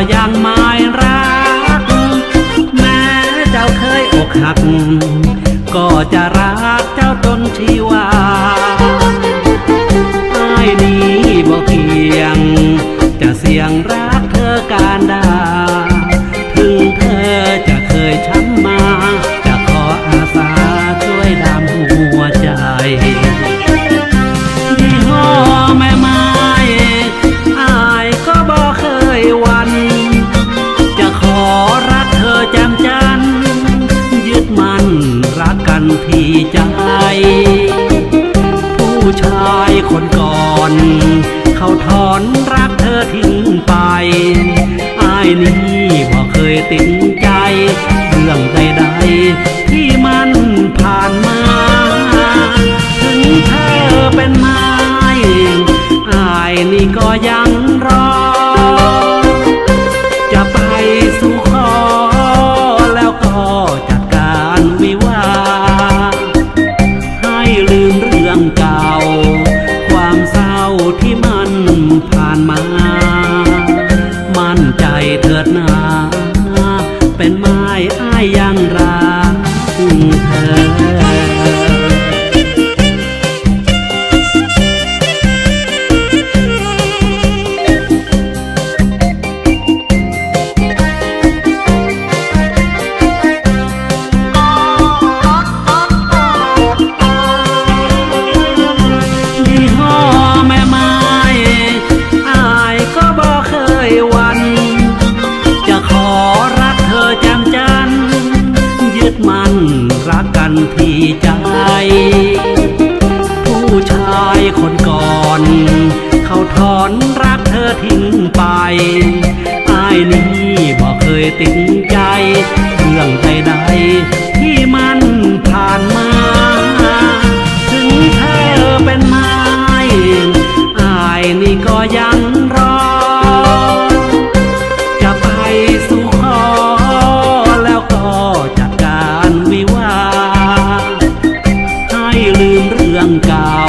ยก็ยังไม่รัก แม้เจ้าเคยอกหัก ก็จะรักเจ้าจนชีวาไอ้นี้บอกเพียง จะเสียงรั ใจ ผู้ชายคนก่อน เขาถอนรักเธอทิ้งไปอายนี้บอเคยติดใจ เรื่องใดๆที่มันผ่านมา ถึงเธอเป็นไม้อายนี่ก็ยัง เป็ ผู้ชายคนก่อน เขาถอนรักเธอทิ้งไปอายนี้บอกเคยติดใจ เรื่องใดๆที่มันผ่านมา escuchar.